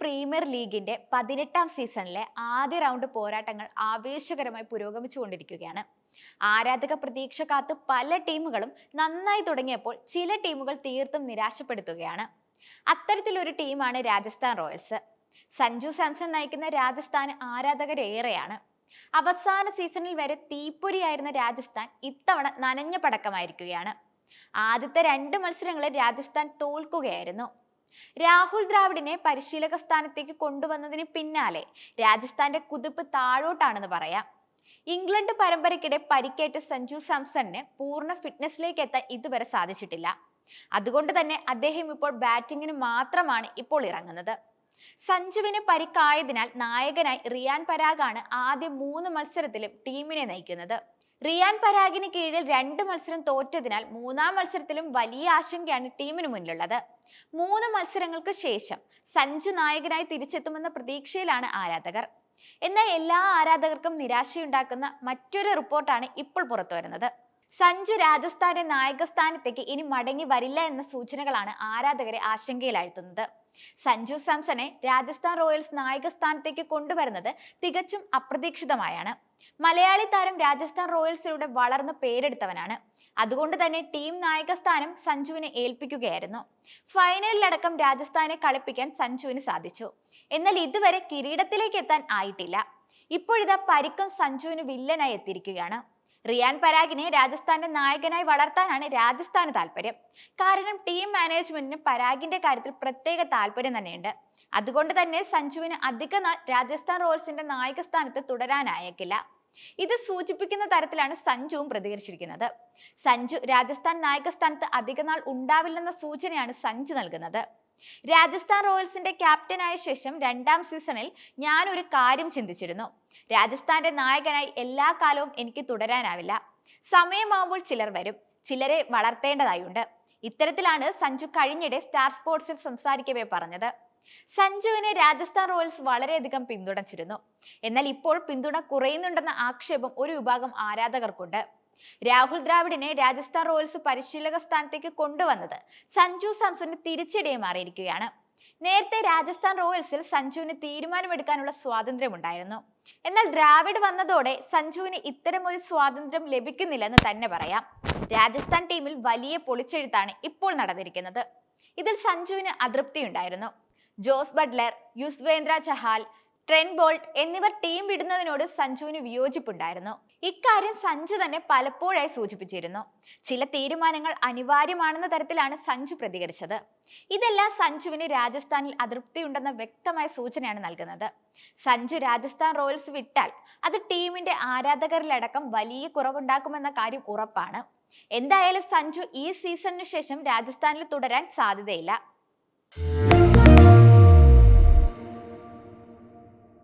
Premier ലീഗിന്റെ പതിനെട്ടാം സീസണിലെ ആദ്യ റൗണ്ട് പോരാട്ടങ്ങൾ ആവേശകരമായി പുരോഗമിച്ചുകൊണ്ടിരിക്കുകയാണ്. ആരാധക പ്രതീക്ഷ കാത്ത് പല ടീമുകളും നന്നായി തുടങ്ങിയപ്പോൾ ചില ടീമുകൾ തീർത്തും നിരാശപ്പെടുത്തുകയാണ്. അത്തരത്തിലൊരു ടീമാണ് രാജസ്ഥാൻ റോയൽസ്. സഞ്ജു സാംസൺ നയിക്കുന്ന രാജസ്ഥാൻ ആരാധകരേറെയാണ്. അവസാന സീസണിൽ വരെ തീപ്പൊരിയായിരുന്ന രാജസ്ഥാൻ ഇത്തവണ നനഞ്ഞ പടക്കമായിരിക്കുകയാണ്. ആദ്യത്തെ രണ്ട് മത്സരങ്ങളിൽ രാജസ്ഥാൻ തോൽക്കുകയായിരുന്നു. രാഹുൽ ദ്രാവിഡിനെ പരിശീലക സ്ഥാനത്തേക്ക് കൊണ്ടുവന്നതിന് പിന്നാലെ രാജസ്ഥാന്റെ കുതിപ്പ് താഴോട്ടാണെന്ന് പറയാം. ഇംഗ്ലണ്ട് പരമ്പരയ്ക്കിടെ പരിക്കേറ്റ സഞ്ജു സാംസണിന് പൂർണ ഫിറ്റ്നസ്സിലേക്ക് എത്താൻ ഇതുവരെ സാധിച്ചിട്ടില്ല. അതുകൊണ്ട് തന്നെ അദ്ദേഹം ഇപ്പോൾ ബാറ്റിങ്ങിന് മാത്രമാണ് ഇപ്പോൾ ഇറങ്ങുന്നത്. സഞ്ജുവിന് പരിക്കായതിനാൽ നായകനായി റിയാൻ പരാഗാണ് ആദ്യ മൂന്ന് മത്സരത്തിലും ടീമിനെ നയിക്കുന്നത്. റിയാൻ പരാഗിന് കീഴിൽ രണ്ട് മത്സരം തോറ്റതിനാൽ മൂന്നാം മത്സരത്തിലും വലിയ ആശങ്കയാണ് ടീമിന് മുന്നിലുള്ളത്. മൂന്ന് മത്സരങ്ങൾക്ക് ശേഷം സഞ്ജു നായകനായി തിരിച്ചെത്തുമെന്ന പ്രതീക്ഷയിലാണ് ആരാധകർ. എന്നാൽ എല്ലാ ആരാധകർക്കും നിരാശയുണ്ടാക്കുന്ന മറ്റൊരു റിപ്പോർട്ടാണ് ഇപ്പോൾ പുറത്തു വരുന്നത്. സഞ്ജു രാജസ്ഥാന്റെ നായക സ്ഥാനത്തേക്ക് ഇനി മടങ്ങി വരില്ല എന്ന സൂചനകളാണ് ആരാധകരെ ആശങ്കയിലാഴ്ത്തുന്നത്. സഞ്ജു സാംസണെ രാജസ്ഥാൻ റോയൽസ് നായക സ്ഥാനത്തേക്ക് കൊണ്ടുവരുന്നത് തികച്ചും അപ്രതീക്ഷിതമായാണ്. മലയാളി താരം രാജസ്ഥാൻ റോയൽസിലൂടെ വളർന്ന് പേരെടുത്തവനാണ്. അതുകൊണ്ട് തന്നെ ടീം നായക സ്ഥാനം സഞ്ജുവിനെ ഏൽപ്പിക്കുകയായിരുന്നു. ഫൈനലിലടക്കം രാജസ്ഥാനെ കളിപ്പിക്കാൻ സഞ്ജുവിന് സാധിച്ചു. എന്നാൽ ഇതുവരെ കിരീടത്തിലേക്ക് എത്താൻ ആയിട്ടില്ല. ഇപ്പോഴിതാ പരിക്കും സഞ്ജുവിന് വില്ലനായി എത്തിയിരിക്കുകയാണ്. റിയാൻ പരാഗിനെ രാജസ്ഥാന്റെ നായകനായി വളർത്താനാണ് രാജസ്ഥാന് താല്പര്യം. കാരണം ടീം മാനേജ്മെന്റിന് പരാഗിന്റെ കാര്യത്തിൽ പ്രത്യേക താല്പര്യം തന്നെയുണ്ട്. അതുകൊണ്ട് തന്നെ സഞ്ജുവിന് അധിക രാജസ്ഥാൻ റോയൽസിന്റെ നായക സ്ഥാനത്ത് തുടരാനായേക്കില്ല. ഇത് സൂചിപ്പിക്കുന്ന തരത്തിലാണ് സഞ്ജുവും പ്രതികരിച്ചിരിക്കുന്നത്. സഞ്ജു രാജസ്ഥാൻ നായക സ്ഥാനത്ത് അധിക നാൾ ഉണ്ടാവില്ലെന്ന സൂചനയാണ് സഞ്ജു നൽകുന്നത്. രാജസ്ഥാൻ റോയൽസിന്റെ ക്യാപ്റ്റനായ ശേഷം രണ്ടാം സീസണിൽ ഞാൻ ഒരു കാര്യം ചിന്തിച്ചിരുന്നു. രാജസ്ഥാന്റെ നായകനായി എല്ലാ കാലവും എനിക്ക് തുടരാനാവില്ല. സമയമാവുമ്പോൾ ചിലർ വരും. ചിലരെ വളർത്തേണ്ടതായുണ്ട്. ഇത്തരത്തിലാണ് സഞ്ജു കഴിഞ്ഞിടെ സ്റ്റാർ സ്പോർട്സിൽ സംസാരിക്കവേ പറഞ്ഞത്. സഞ്ജുവിനെ രാജസ്ഥാൻ റോയൽസ് വളരെയധികം പിന്തുണച്ചിരുന്നു. എന്നാൽ ഇപ്പോൾ പിന്തുണ കുറയുന്നുണ്ടെന്ന ആക്ഷേപം ഒരു വിഭാഗം ആരാധകർക്കുണ്ട്. രാഹുൽ ദ്രാവിഡിനെ രാജസ്ഥാൻ റോയൽസ് പരിശീലക സ്ഥാനത്തേക്ക് കൊണ്ടുവന്നത് സഞ്ജു സാംസന് തിരിച്ചടിയെ മാറിയിരിക്കുകയാണ്. നേരത്തെ രാജസ്ഥാൻ റോയൽസിൽ സഞ്ജുവിന് തീരുമാനമെടുക്കാനുള്ള സ്വാതന്ത്ര്യമുണ്ടായിരുന്നു. എന്നാൽ ദ്രാവിഡ് വന്നതോടെ സഞ്ജുവിന് ഇത്തരമൊരു സ്വാതന്ത്ര്യം ലഭിക്കുന്നില്ലെന്ന് തന്നെ പറയാം. രാജസ്ഥാൻ ടീമിൽ വലിയ പൊളിച്ചെഴുത്താണ് ഇപ്പോൾ നടന്നിരിക്കുന്നത്. ഇതിൽ സഞ്ജുവിന് അതൃപ്തിയുണ്ടായിരുന്നു. Jos Buttler Yuzvendra Chahal Trent Boult എന്നിവർ ടീം വിടുന്നതിനോട് സഞ്ജുവിന് വിയോജിപ്പുണ്ടായിരുന്നു. ഇക്കാര്യം സഞ്ജു തന്നെ പലപ്പോഴായി സൂചിപ്പിച്ചിരുന്നു. ചില തീരുമാനങ്ങൾ അനിവാര്യമാണെന്ന തരത്തിലാണ് സഞ്ജു പ്രതികരിച്ചത്. ഇതെല്ലാം സഞ്ജുവിന് രാജസ്ഥാനിൽ അതൃപ്തിയുണ്ടെന്ന വ്യക്തമായ സൂചനയാണ് നൽകുന്നത്. സഞ്ജു രാജസ്ഥാൻ റോയൽസ് വിട്ടാൽ അത് ടീമിന്റെ ആരാധകരിലടക്കം വലിയ കുറവുണ്ടാക്കുമെന്ന കാര്യം ഉറപ്പാണ്. എന്തായാലും സഞ്ജു ഈ സീസണിന് ശേഷം രാജസ്ഥാനിൽ തുടരാൻ സാധ്യതയില്ല.